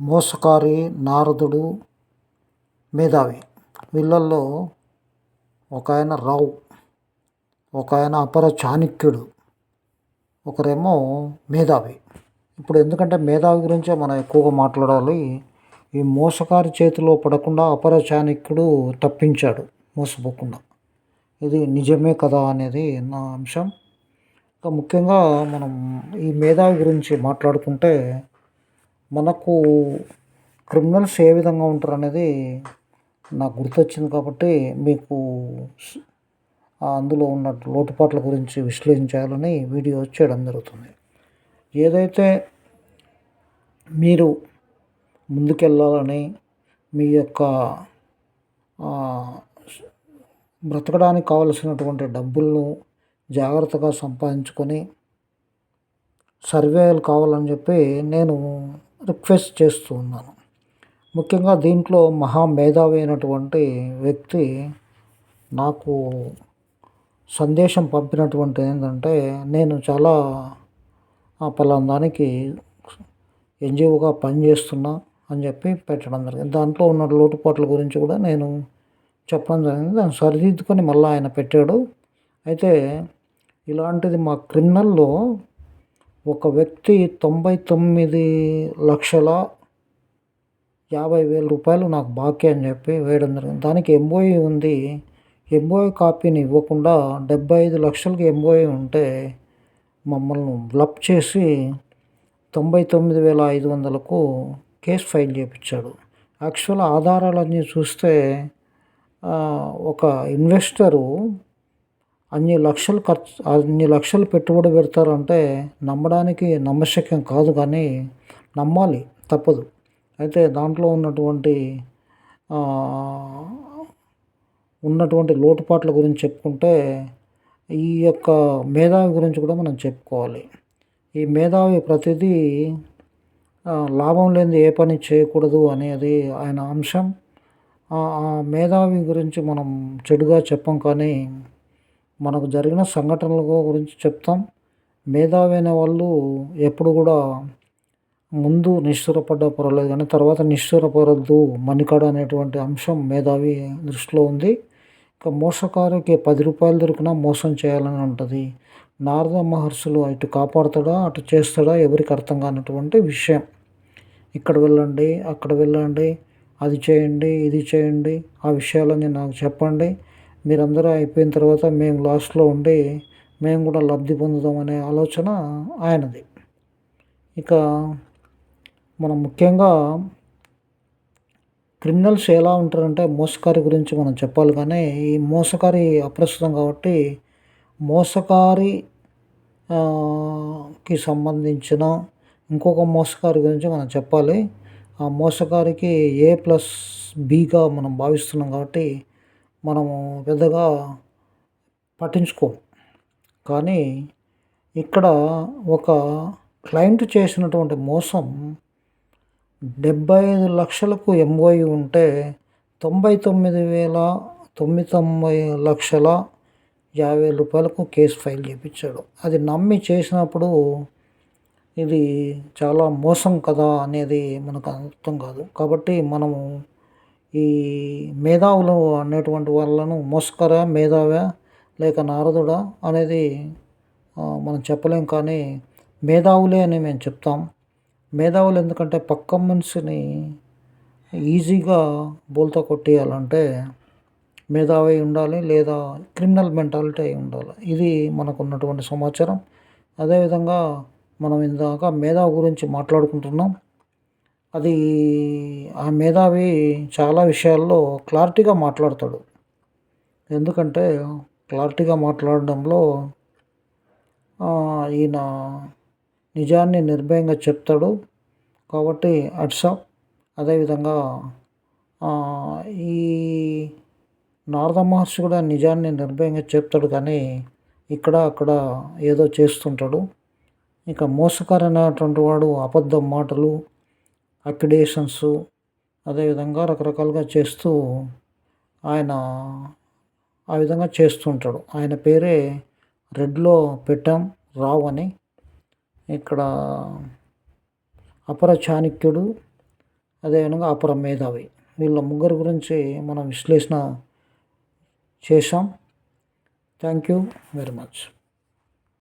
మోసకారి నారదుడు మేధావి. వీళ్ళల్లో ఒక ఆయన రావు ఒక ఆయన అపర చాణక్యుడు ఒకరేమో మేధావి. ఇప్పుడు ఎందుకంటే మేధావి గురించే మనం ఎక్కువగా మాట్లాడాలి ఈ మోసకారి చేతిలో పడకుండా అపర చాణక్యుడు తప్పించాడు మోసపోకుండా. ఇది నిజమే కదా అనేది నా అంశం. ఇంకా ముఖ్యంగా మనం ఈ మేధావి గురించి మాట్లాడుకుంటే మనకు క్రిమినల్స్ ఏ విధంగా ఉంటారు అనేది నాకు గుర్తొచ్చింది కాబట్టి మీకు అందులో ఉన్న లోటుపాట్ల గురించి విశ్లేషించాలని వీడియో చేయడం జరుగుతుంది. ఏదైతే మీరు ముందుకెళ్ళాలని మీ యొక్క బ్రతకడానికి కావలసినటువంటి డబ్బులను జాగ్రత్తగా సంపాదించుకొని సర్వేలు కావాలని చెప్పి నేను రిక్వెస్ట్ చేస్తూ ఉన్నాను. ముఖ్యంగా దీంట్లో మహా మేధావి అయినటువంటి వ్యక్తి నాకు సందేశం పంపినటువంటి ఏంటంటే నేను చాలా పలాందానికి ఎన్జిఓగా పనిచేస్తున్నా అని చెప్పి పెట్టడం జరిగింది. దాంట్లో ఉన్న లోటుపాట్ల గురించి కూడా నేను చెప్పడం జరిగింది. దాన్ని సరిదిద్దుకొని మళ్ళీ ఆయన పెట్టాడు. అయితే ఇలాంటిది మా క్రిమినల్లో ఒక వ్యక్తి తొంభై తొమ్మిది లక్షల యాభై వేల రూపాయలు నాకు బాకీ అని చెప్పి వేయడం జరిగింది. దానికి ఎంఓఈ ఉంది. ఎంఓఈ కాపీని ఇవ్వకుండా డెబ్బై ఐదు లక్షలకి ఎంఓఈ ఉంటే మమ్మల్ని బ్లప్ చేసి తొంభై తొమ్మిది వేల ఐదు వందలకు కేసు ఫైల్ చేయించాడు యాక్చువల్ ఆధారాలన్నీ చూస్తే ఒక ఇన్వెస్టరు అన్ని లక్షలు ఖర్చు అన్ని లక్షలు పెట్టుబడి పెడతారంటే నమ్మడానికి నమ్మశక్యం కాదు కానీ నమ్మాలి తప్పదు. అయితే దాంట్లో ఉన్నటువంటి ఉన్నటువంటి లోటుపాట్ల గురించి చెప్పుకుంటే ఈ యొక్క మేధావి గురించి కూడా మనం చెప్పుకోవాలి. ఈ మేధావి ప్రతిదీ లాభం లేని ఏ పని చేయకూడదు అనేది ఆయన అంశం. ఆ మేధావి గురించి మనం చెడుగా చెప్పం కానీ మనకు జరిగిన సంఘటనల గురించి చెప్తాం. మేధావి అనే వాళ్ళు ఎప్పుడు కూడా ముందు నిష్ఠూరపడ్డా పర్వాలేదు కానీ తర్వాత నిష్ఠూరపడద్దు మణికాడ అనేటువంటి అంశం మేధావి దృష్టిలో ఉంది. ఇక మోసకారికి పది రూపాయలు దొరికినా మోసం చేయాలని ఉంటుంది. నారద మహర్షులు అటు కాపాడుతాడా అటు చేస్తాడా ఎవరికి అర్థం కానటువంటి విషయం. ఇక్కడ వెళ్ళండి అక్కడ వెళ్ళండి అది చేయండి ఇది చేయండి ఆ విషయాలన్నీ నాకు చెప్పండి. మీరందరూ అయిపోయిన తర్వాత మేము లాస్ట్లో ఉండి మేము కూడా లబ్ధి పొందుదామనే ఆలోచన ఆయనది. ఇక మనం ముఖ్యంగా క్రిమినల్స్ ఎలా ఉంటారంటే మోసకారి గురించి మనం చెప్పాలి కానీ ఈ మోసకారి అప్రస్తుతం కాబట్టి మోసకారి కి సంబంధించిన ఇంకొక మోసకారి గురించి మనం చెప్పాలి. ఆ మోసకారికి ఏ ప్లస్ బీగా మనం భావిస్తున్నాం కాబట్టి మనము పెద్దగా పట్టించుకోం. కానీ ఇక్కడ ఒక క్లయింట్ చేసినటువంటి మోసం డెబ్బై ఐదు లక్షలకు ఎంఓయి ఉంటే తొంభై తొమ్మిది వేల తొమ్మిది తొంభై లక్షల యాభై రూపాయలకు కేసు ఫైల్ చేయించాడు అది నమ్మి చేసినప్పుడు ఇది చాలా మోసం కదా అనేది మనకు అర్థం కాదు. కాబట్టి మనము ఈ మేధావులు అనేటువంటి వాళ్ళను మోసకర మేధావా లేక నారదుడా అనేది మనం చెప్పలేం కానీ మేధావులే అని మేము చెప్తాం. మేధావులు ఎందుకంటే పక్క మనిషిని ఈజీగా బోల్తా కొట్టేయాలంటే మేధావి ఉండాలి లేదా క్రిమినల్ మెంటాలిటీ అయి ఉండాలి. ఇది మనకు ఉన్నటువంటి సమాచారం. అదేవిధంగా మనం ఇందాక మేధావు గురించి మాట్లాడుకుంటున్నాం. అది ఆ మేధావి చాలా విషయాల్లో క్లారిటీగా మాట్లాడతాడు. ఎందుకంటే క్లారిటీగా మాట్లాడడంలో ఈయన నిజాన్ని నిర్భయంగా చెప్తాడు. కాబట్టి అట్సాప్ అదేవిధంగా ఈ నారద మహర్షి కూడా నిజాన్ని నిర్భయంగా చెప్తాడు కానీ ఇక్కడ అక్కడ ఏదో చేస్తుంటాడు. ఇక మోసకరమైనటువంటి వాడు అబద్ధం మాటలు అక్యుడేషన్స్ అదేవిధంగా రకరకాలుగా చేస్తూ ఆయన ఆ విధంగా చేస్తుంటాడు ఆయన పేరే రెడ్లో పెట్టాం రావు అని. ఇక్కడ అపర చాణక్యుడు అదేవిధంగా అపర మేధావి. వీళ్ళ ముగ్గురు గురించి మనం విశ్లేషణ చేశాం. Thank you very much.